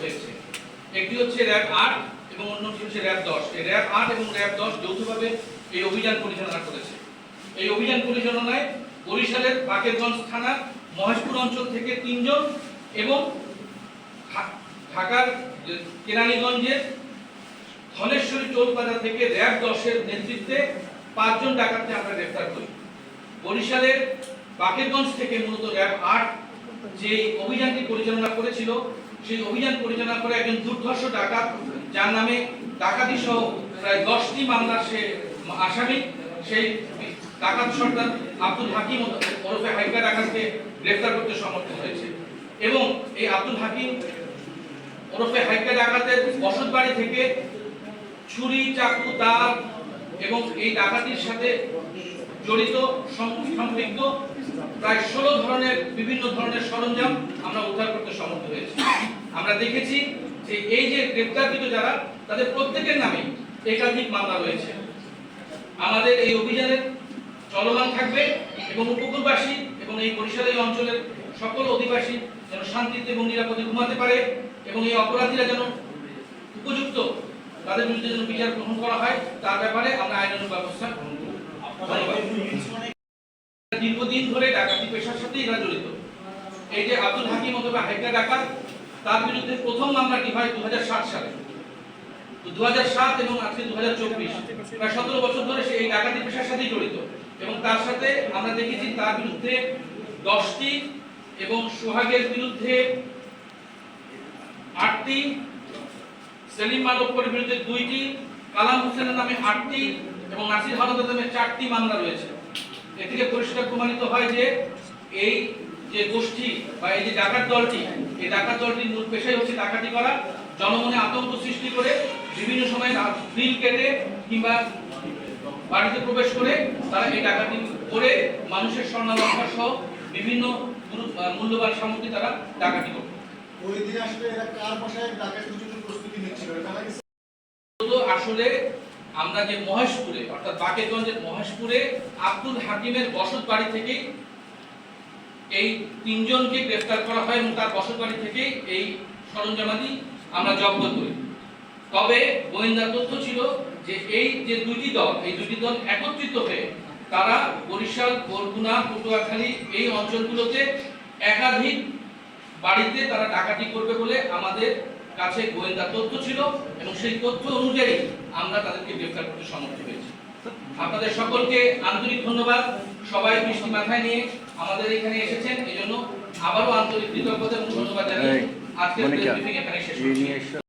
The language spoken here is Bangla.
হয়েছে একটি হচ্ছে র্যাব আট এবং অন্যটি হচ্ছে র্যাব দশ। এই র্যাব আট এবং র্যাব দশ যৌথভাবে এই অভিযান পরিচালনা করেছে। এই অভিযান পরিচালনায় বরিশালের বাকেরগঞ্জ থানার মহেশপুর অঞ্চল থেকে তিনজন এবং ঢাকার কেরানীগঞ্জের ধনেশ্বরী টোলবাজার থেকে র্যাব দশের নেতৃত্বে পাঁচজন ডাকাতকে আমরা গ্রেফতার করি। বরিশালের বাকেরগঞ্জ থেকে মূলত র্যাব আট যে অভিযানটি পরিচালনা করেছিল সেই অভিযান পরিচালনা করে একজন দুর্ধর্ষ ডাকাত, যার নামে ডাকাতি সহ প্রায় দশটি মামলার সে আসামি। সেই ডাকাত সর্দার আব্দুল হাকিম ওরফে হাইকা ডাকাতকে গ্রেফতার করতে সমর্থ হয়েছে। এবং এই আব্দুল হাকিম ওরফে হাইকা ডাকাতের বসত বাড়ি থেকে ছুরি, চাকু দাঁত এবং এই ডাকাতির সাথে জড়িত সম- সম্পৃক্ত প্রায় ষোলো ধরনের বিভিন্ন ধরনের সরঞ্জাম আমরা উদ্ধার করতে সমর্থ হয়েছি। আমরা দেখেছি যে এই যে গ্রেপ্তারকৃত যারা, তাদের প্রত্যেকের নামে একাধিক মামলা রয়েছে। আমাদের এই অভিযানের চলমান থাকবে এবং উপকূলবাসী এবং এই বরিশাল এই অঞ্চলের সকল অধিবাসী যেন শান্তিতে এবং নিরাপদে ঘুমাতে পারে এবং এই অপরাধীরা যেন উপযুক্ত তাদের বিরুদ্ধে যেন বিচার গ্রহণ করা হয়, তার ব্যাপারে আমরা আইনানুগ ব্যবস্থা গ্রহণ করব। দীর্ঘদিন ধরে ডাকাতি পেশার সাথে এরা জড়িত। এই যে আব্দুল হাকিম অথবা হাইকা ডাকাত তার বিরুদ্ধে প্রথম মামলাটি হয়? দু সালে। দু এবং আজকে দু প্রায় সতেরো বছর ধরে সে এই ডাকাতি পেশার সাথেই জড়িত এবং তার সাথে আমরা দেখেছি তার বিরুদ্ধে দশটি এবং সোহাগের বিরুদ্ধে আটটি, সেলিম মালকপুরের বিরুদ্ধে দুইটি, কালাম হোসেনের নামে আটটি এবং নাসির হালদার নামে চারটি মামলা রয়েছে। এ থেকে পরিষ্কার প্রমাণিত হয় যে এই যে গোষ্ঠী বা এই যে ডাকাত দলটি এই ডাকাত দলটির মূল পেশাই হচ্ছে ডাকাতি করা। জনমনে আতঙ্ক সৃষ্টি করে বিভিন্ন সময় বিল কেটে কিংবা বাড়িতে প্রবেশ করে তারা এই ডাকাতি করে মানুষের স্বর্ণালঙ্কার সহ বিভিন্ন মূল্যবান সামগ্রী তারা ডাকাতি করে। ওই দিন আসলে এরা কার বাসায় ডাকাতির জন্য প্রস্তুতি নিচ্ছিল। জানা গেছে তো আসলে আমরা যে মহেশপুরে অর্থাৎ বাকেরগঞ্জের মহেশপুরে আব্দুল হাকিমের বসত বাড়ি থেকে এই তিনজনকে গ্রেফতার করা হয় এবং তার বসত বাড়ি থেকে এই সরঞ্জামাদি আমরা জব্দ করি। তবে গোয়েন্দা তথ্য ছিল যে এই যে দুটি দল, এই দুটি দল একত্রিত হয়ে তারা বরিশাল, বরগুনা, পটুয়াখালী এই অঞ্চলগুলোতে একাধিক বাড়িতে তারা ডাকাতি করবে বলে আমাদের কাছে গোয়েন্দা তথ্য ছিল এবং সেই তথ্য অনুযায়ী আমরা তাদেরকে গ্রেফতার করতে সমর্থ হয়েছি। আপনাদের সকলকে আন্তরিক ধন্যবাদ। সবাই মিষ্টি মাথায় নিয়ে আমাদের এখানে এসেছেন। এই জন্য আবারও আন্তরিক কৃতজ্ঞতা এবং ধন্যবাদ জানিয়ে আজকের ব্রিফিং এখানে শেষ করছি।